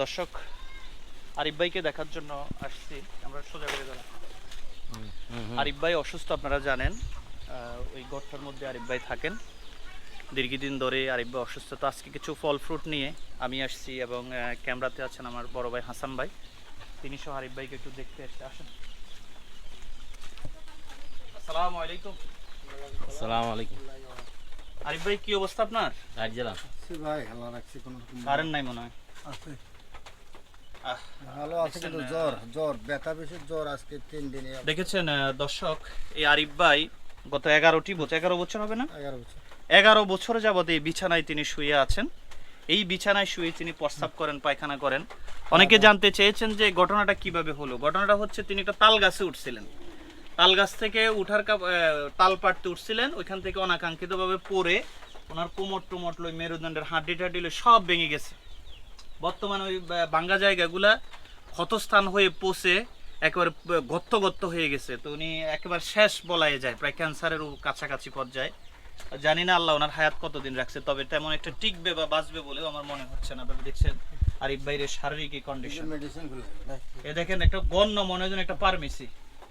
দর্শক আরিফ ভাইকে দেখার জন্য আসছি। আমরা সোজা করে গেলাম আরিফ ভাই অসুস্থ আপনারা জানেন। ওই গর্তের মধ্যে আরিফ ভাই থাকেন। দীর্ঘদিন ধরে আরিফ ভাই অসুস্থ। তো আজকে কিছু ফল ফ্রুট নিয়ে আমি আসছি এবং ক্যামেরাতে আছেন আমার বড় ভাই হাসান ভাই। তিনি সহ আরিফ ভাইকে একটু দেখতে আসছে আসেন। আসসালামু আলাইকুম। আসসালামু আলাইকুম। আরিফ ভাই কি অবস্থা আপনার? রাইট ভাই ভালো রাখছি কোনো কারেন্ট নাই মনে হয়। আছে। আহ, ভালো আছে কিন্তু দেখছেন, জ্বর জ্বর ব্যথা বেশি জ্বর আজকে তিন দিনে। দেখেছেন দর্শক এই আরিফ ভাই গত এগারোটি বছর এগারো বছর হবে না? এগারো বছর। এগারো বছর যাবত এই বিছানায় তিনি শুয়ে আছেন। এই বিছানায় শুয়ে তিনি প্রস্তাব করেন পায়খানা করেন। অনেকে জানতে চেয়েছেন যে ঘটনাটা কীভাবে হলো। ঘটনাটা হচ্ছে তিনি একটা তাল গাছে উঠছিলেন। তাল গাছ থেকে উঠার তাল পাড়তে উঠছিলেন। ওইখান থেকে অনাকাঙ্ক্ষিতভাবে পড়ে ওনার কোমর টোমট লই মেরুদণ্ডের হাড্ডি টাড্ডি সব ভেঙে গেছে। বর্তমানে ওই বা- ভাঙ্গা জায়গাগুলা ক্ষতস্থান হয়ে পচে একেবারে গত্ত গত্ত হয়ে গেছে। তো উনি একেবারে শেষ বলাই যায় প্রায় ক্যান্সারেরও কাছাকাছি পর্যায়ে। জানি না আল্লাহ ওনার হায়াত কতদিন রাখছে তবে তেমন একটা টিকবে বা বাঁচবে বলেও আমার মনে হচ্ছে না। আপনারা দেখছেন আরিফ ভাইয়ের শারীরিক কন্ডিশন এ দেখেন একটা গণ্য মনে হয় একটা ফার্মেসি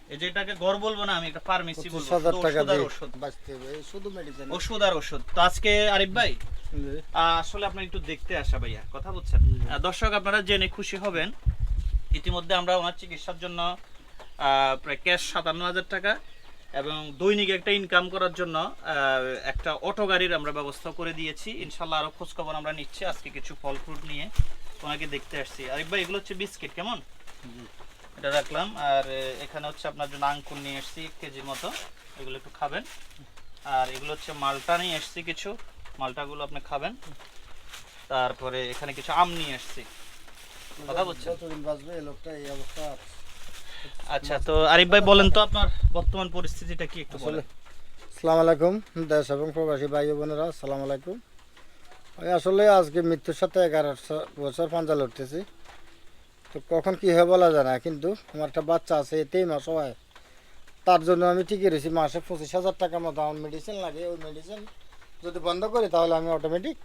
এই যে এটাকে গড় বলব না আমি একটা ফার্মেসি বলব। ওষুধ আর ওষুধ। বাঁচতে হবে এই শুধু মেডিসিন ওষুধ আর ওষুধ। তো আজকে আরিফ ভাই আসলে আপনার একটু দেখতে আসা ভাইয়া কথা বলছেন? দর্শক আপনারা জেনে খুশি হবেন ইতিমধ্যে আমরা ওনার চিকিৎসার জন্য প্রায় ক্যাশ সাতান্ন হাজার টাকা এবং দৈনিক একটা ইনকাম করার জন্য একটা অটো গাড়ির আমরা ব্যবস্থা করে দিয়েছি। ইনশাল্লাহ আরও খোঁজ খবর আমরা নিচ্ছি আজকে কিছু ফল ফ্রুট নিয়ে ওনাকে দেখতে আসছি। আরিফ ভাই এগুলো হচ্ছে বিস্কিট কেমন? এটা রাখলাম আর এখানে হচ্ছে আপনার জন্য আঙ্কুর নিয়ে এসেছি এক কেজির মতো। এগুলো একটু খাবেন। আর এগুলো হচ্ছে মালটা নিয়ে এসেছি কিছু। মালটাগুলো আপনি খাবেন। তারপরে এখানে কিছু আম নিয়ে এসেছি কথা বলছেন? লোকটা এই অবস্থা আচ্ছা তো আরিফ ভাই বলেন তো আপনার বর্তমান পরিস্থিতিটা কি একটু আসলে বলেন। সালাম আলাইকুম দেশ এবং প্রবাসী ভাই ও বোনেরা সালাম আলাইকুম। আমি আসলে আজকে মৃত্যুর সাথে এগারো বছর পাঞ্জা লড়তেছি। তো কখন কি হয় বলা যায় না কিন্তু আমার একটা বাচ্চা আছে এতেই মাস হয়। তার জন্য আমি ঠিকই রয়েছি মাসে পঁচিশ হাজার টাকা মতো আমার মেডিসিন লাগে। ওই মেডিসিন যদি বন্ধ করি তাহলে আমি অটোমেটিক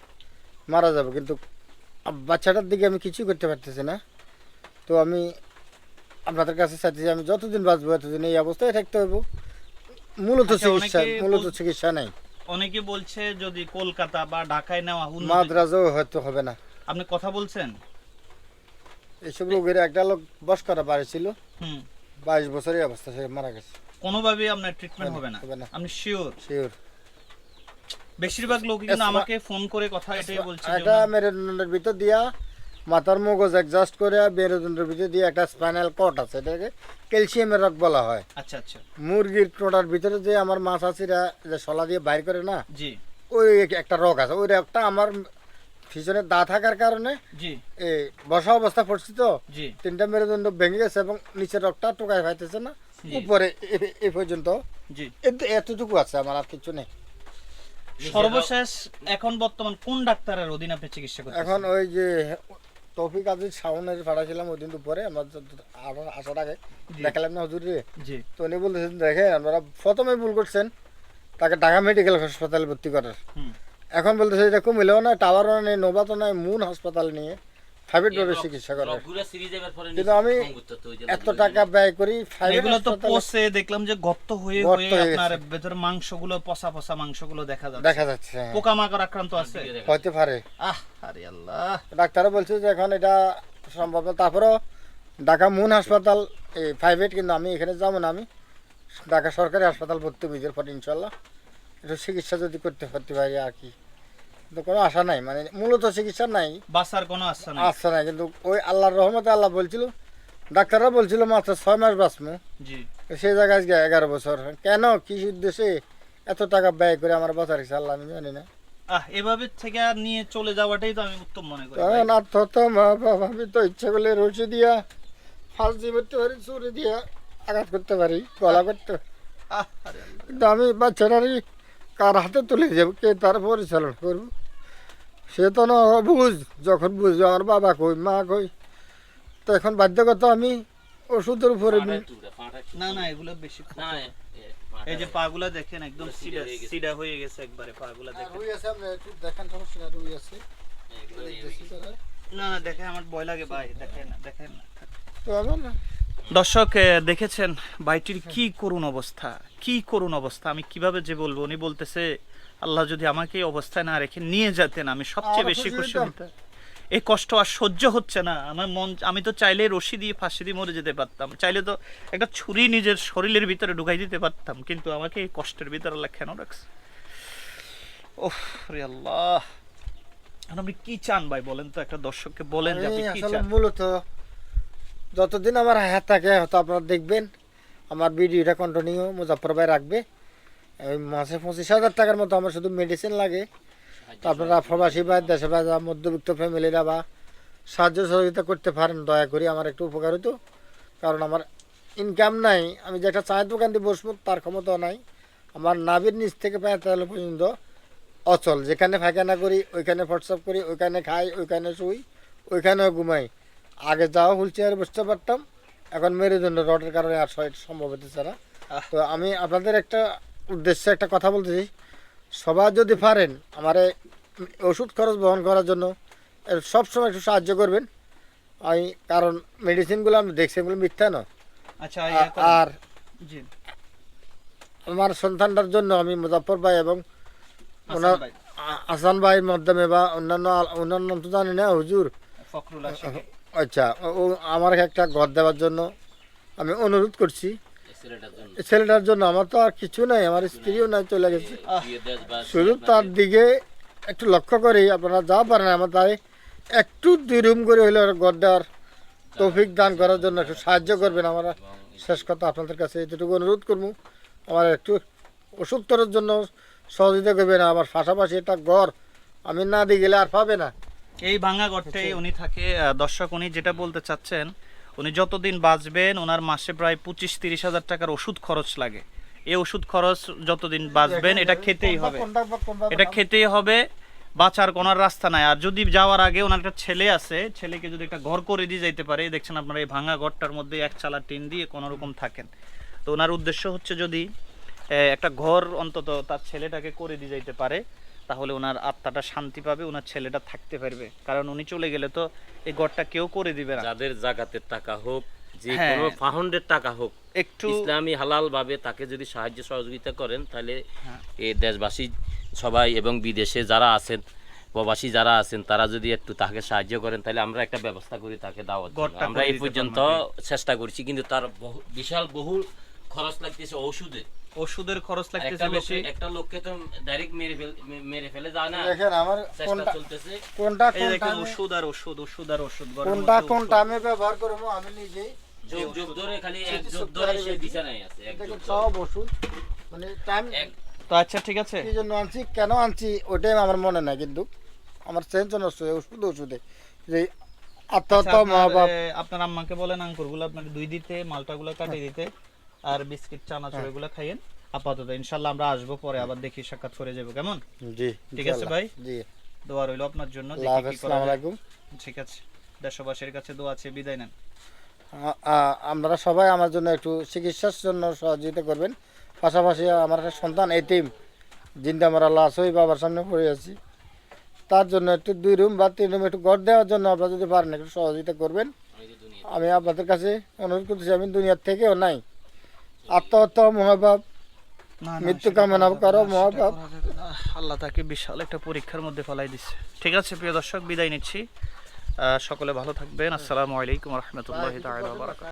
মারা যাব। কিন্তু বাচ্চাটার দিকে আমি কিছুই করতে পারতেছি না। তো আমি আপনাদের কাছে চাইতেছি আমি যতদিন বাঁচবো এতদিন এই অবস্থায় থাকতে হইব। মূলত আচ্ছা, চিকিৎসা মূলত চিকিৎসা নেই। অনেকে বলছে যদি কলকাতা বা ঢাকায় নেওয়া মাদ্রাজও হয়তো হবে না। আপনি কথা বলছেন? এইসব রোগের একটা লোক বস করা বাড়ি ছিল। হুম। বাইশ বছরের অবস্থা সে মারা গেছে। কোনোভাবেই আপনার ট্রিটমেন্ট হবে না হবে না। আপনি শিওর শিওর বেশিরভাগ লোক কিন্তু আমাকে ফোন করে কথা এটাই বলছে ওনার- মেরুদণ্ডের ভিতর দিয়া মাথার মগজ অ্যাডজাস্ট করে মেরুদণ্ডের ভিতর দিয়ে একটা স্পাইনাল কট আছে এটাকে ক্যালসিয়ামের রোগ বলা হয়। আচ্ছা আচ্ছা। মুরগির টোটার ভিতরে যে আমার মাছ আছিরা যে শলা দিয়ে বাইর করে না জি। ওই একটা রোগ আছে। ওই রোগটা আমার পিছনে দা থাকার কারণে জি। এই বসা অবস্থা পড়ছি তো জি। তিনটা মেরুদণ্ড ভেঙে গেছে এবং নিচের রক্তটা টোকায় পাইতেছে না। উপরে এ পর্যন্ত জি। এতটুকু আছে আমার আর কিছু নেই। সর্বশেষ এখন বর্তমান কোন ডাক্তারের অধীনে আপনি চিকিৎসা করছেন এখন ওই যে তৌফিক আজিজ শাওনের পাঠাইছিলাম ওই দিন দুপুরে আমার আসার আগে। দেখালাম না হুজুর জি। তো উনি বলতেছেন দেখেন আপনারা প্রথমে ভুল করছেন তাকে ঢাকা মেডিকেল হাসপাতালে ভর্তি করার। এখন বলতেছে এটা কুমিল্লাও না টাওয়ারও নেই নোবাতও নাই মুন হাসপাতাল নিয়ে। প্রাইভেট ভাবে চিকিৎসা পরে কিন্তু আমি এত টাকা ব্যয় করি এগুলো তো পচে দেখলাম যে গর্ত হয়ে আপনার ভেতর মাংসগুলো পচা পচা মাংসগুলো দেখা যাচ্ছে। দেখা যাচ্ছে হ্যাঁ। পোকামাকড় আক্রান্ত আছে। হতে পারে। আহ আরে আল্লাহ। ডাক্তারও বলছে যে এখন এটা সম্ভব না। তারপরেও ঢাকা মুন হাসপাতাল এই প্রাইভেট কিন্তু আমি এখানে যাব না আমি। ঢাকা সরকারি হাসপাতাল ভর্তি বিজের পর ইনশাল্লাহ একটু চিকিৎসা যদি করতে পারতে পারি আর কি। কিন্তু কোনো আশা নাই মানে মূলত চিকিৎসা নাই। কোনো আশা নেই। আশা নাই কিন্তু ওই আল্লাহর রহমতে আল্লাহ বলছিল ডাক্তাররা বলছিল মাত্র ছয় মাস বাঁচমু। জি। সেই জায়গায় আজকে এগারো বছর। কেন কি উদ্দেশ্যে এত টাকা ব্যয় করে আমার বাঁচা রেখেছে আল্লাহ আমি জানি না। আহ এভাবে থেকে আর নিয়ে চলে যাওয়াটাই তো আমি উত্তম মনে করি ভাই। আত্মহত্যা মা বাবা আমি তো ইচ্ছা করলে রসি দিয়া ফাঁসি করতে পারি চুরি দিয়া আঘাত করতে পারি গলা করতে পারি। কিন্তু আমি কার হাতে তুলে যাব কে তার পরিচালনা করব? সে তো না বুঝ যখন বুঝবে আমার বাবা কই মা কই তো এখন বাধ্যগত আমি ওষুধের উপরে না না এগুলো বেশি। না এই যে পাগুলা দেখেন একদম সিডা হয়ে। সিডা হয়ে গেছে একবারে পাগুলা দেখেন। রুই আছে আপনি একটু দেখান সমস্যা না রুই আছে। না না দেখে আমার ভয় লাগে ভাই দেখেন না দেখেন না। তো না দর্শক দেখেছেন ভাইটির কি করুণ অবস্থা কি করুণ অবস্থা আমি কীভাবে যে বলব উনি বলতেছে আল্লাহ যদি আমাকে এই অবস্থায় না রেখে নিয়ে যেতেন আমি সবচেয়ে বেশি খুশি হতাম। এই কষ্ট আর সহ্য হচ্ছে না। আমার মন আমি তো চাইলে রশি দিয়ে ফাঁসি দিয়ে মরে যেতে পারতাম। চাইলে তো একটা ছুরি নিজের শরীরের ভিতরে ঢুকাই দিতে পারতাম কিন্তু আমাকে এই কষ্টের ভিতরে আল্লাহ কেন রাখছে? ওহ রে আল্লাহ। আপনি কি চান ভাই? বলেন তো একটা দর্শককে বলেন যে আপনি কি চান। মূলত যতদিন আমার হাত থাকে হয়তো আপনারা দেখবেন আমার ভিডিওটা কন্টিনিউ মুজাফর ভাই রাখবে। মাসে পঁচিশ হাজার টাকার মতো আমার শুধু মেডিসিন লাগে। তো আপনারা প্রবাসী বা দেশে বা মধ্যবিত্ত ফ্যামিলিরা বা সাহায্য সহযোগিতা করতে পারেন দয়া করে আমার একটু উপকার হতো কারণ আমার ইনকাম নাই আমি যে একটা চায়ের দোকান দিয়ে বসবো তার ক্ষমতাও নাই। আমার নাভির নিচ থেকে পায়ে তেল পর্যন্ত অচল। যেখানে ফাঁকানা করি ওইখানে হোয়াটসঅ্যাপ করি ওইখানে খাই ওইখানে শুই ওইখানেও ঘুমাই। আগে যাও হুইল চেয়ারে বসতে পারতাম এখন মেরুদণ্ড রডের কারণে আর সম্ভব হতেছে না। আহ। তো আমি আপনাদের একটা উদ্দেশ্যে একটা কথা বলতেছি সবাই যদি পারেন আমারে ওষুধ খরচ বহন করার জন্য এর সবসময় একটু সাহায্য করবেন। আমি কারণ মেডিসিনগুলো আমি দেখছি এগুলো মিথ্যা নয়। আচ্ছা। আর আমার সন্তানটার জন্য আমি মুজাফর ভাই এবং ওনার ভাই, আ- হাসান ভাইয়ের মাধ্যমে বা অন্যান্য অন্যান্য নাম তো জানি না হুজুর। আচ্ছা ও- আমার একটা ঘর দেওয়ার জন্য আমি অনুরোধ করছি। ছেলেটার জন্য? এই ছেলেটার জন্য আমার তো আর কিছু নাই আমার স্ত্রীও নাই চলে গেছে। শুধু তার দিকে একটু লক্ষ্য করি আপনারা যা পারেন আমার তাই একটু দুই রুম করে ঘর দেওয়ার তৌফিক দান করার জন্য একটু সাহায্য করবেন। আমার শেষ কথা আপনাদের কাছে এতটুকু অনুরোধ করব আমার একটু ওষুধ করার জন্য সহযোগিতা করবেন আমার পাশাপাশি একটা ঘর আমি না দিয়ে গেলে আর পাবে না। এই ভাঙা ঘরটাই উনি থাকে দর্শক উনি যেটা বলতে চাচ্ছেন উনি যতদিন বাঁচবেন ওনার মাসে প্রায় পঁচিশ তিরিশ হাজার টাকার ওষুধ খরচ লাগে। এই ওষুধ খরচ যতদিন বাঁচবেন এটা খেতেই হবে। এটা খেতেই হবে বাঁচার কোনো রাস্তা নাই। আর যদি যাওয়ার আগে ওনার একটা ছেলে আছে ছেলেকে যদি একটা ঘর করে দিয়ে যাইতে পারে দেখছেন আপনারা এই ভাঙা ঘরটার মধ্যে এক চালা টিন দিয়ে কোনো রকম থাকেন। তো ওনার উদ্দেশ্য হচ্ছে যদি একটা ঘর অন্তত তার ছেলেটাকে করে দিয়ে যাইতে পারে তাহলে ওনার আত্মাটা শান্তি পাবে ওনার ছেলেটা থাকতে পারবে। কারণ উনি চলে গেলে তো এই ঘরটা কেউ করে দিবে না। যাদের জাকাতের টাকা হোক যে হ্যাঁ। কোনো ফাউন্ডের টাকা হোক একটু ইসলামী হালাল ভাবে তাকে যদি সাহায্য সহযোগিতা করেন তাহলে হ্যাঁ। এই দেশবাসী সবাই এবং বিদেশে যারা আছেন প্রবাসী যারা আছেন তারা যদি একটু তাকে সাহায্য করেন তাহলে আমরা একটা ব্যবস্থা করি তাকে দাওয়াত আমরা এই পর্যন্ত চেষ্টা করছি কিন্তু তার বহু- বিশাল বহুল খরচ লাগতেছে ঔষধে। ওষুধের খরচ লাগতেছে বেশি। লোককে একটা লোককে তো ডাইরেক্ট মেরে মেরে ফেলে যায় না। দেখেন আমার কোনটা চলতেছে। কোনটা এই কোনটা দেখেন ওষুধ আর ওষুধ ওষুধ আর ওষুধ কোনটা মধ্যে কোনটা আমি ব্যবহার করব আমি নিজে যুগ যুগ ধরে খালি এক যুগ ধরে সে। বিছানায় আছে এক যুগ সব ওষুধ। মানে টাইম তো আচ্ছা ঠিক আছে। কি জন্য আনছি কেন আনছি ওটাই আমার মনে নাই কিন্তু। আমার চেঞ্জ নষ্ট হয়ে ওষুধ ওষুধে। যে আচ্ছা, আত্মহত্যা মা আপনার, বাপ আপনার আম্মাকে বলেন আঙ্কুরগুলো আপনাকে দুই দিতে মালটাগুলো কাটিয়ে দিতে। আর বিস্কিট চানাচুর হ্যাঁ। এগুলো খাইয়েন। আপাতত ইনশাল্লাহ আমরা আসব পরে আবার দেখি সাক্ষাৎ করে যাব কেমন? জি ঠিক আছে ভাই? জি। দোয়া রইল আপনার জন্য ঠিক আছে দেশবাসীর কাছে দোয়া আছে বিদায় নেন। আপনারা সবাই আমার জন্য একটু চিকিৎসার জন্য সহযোগিতা করবেন। পাশাপাশি আমার একটা সন্তান এটিম জিন্দা মারা লাশ হয়ে বাবার সামনে পড়ে আছি। তার জন্য একটু দুই রুম বা তিন রুম একটু ঘর দেওয়ার জন্য আপনারা যদি পারেন একটু সহযোগিতা করবেন। আমি আমি আপনাদের কাছে অনুরোধ করতেছি আমি দুনিয়ার থেকেও নাই। আত্মহত্যা মহাভাব না, মৃত্যু কামনা করো, না। আল্লাহ তাকে বিশাল একটা পরীক্ষার মধ্যে ফেলাই দিচ্ছে। ঠিক আছে প্রিয় দর্শক বিদায় নিচ্ছি। সকলে ভালো থাকবেন। আসসালামু আলাইকুম রহমতুল্লাহ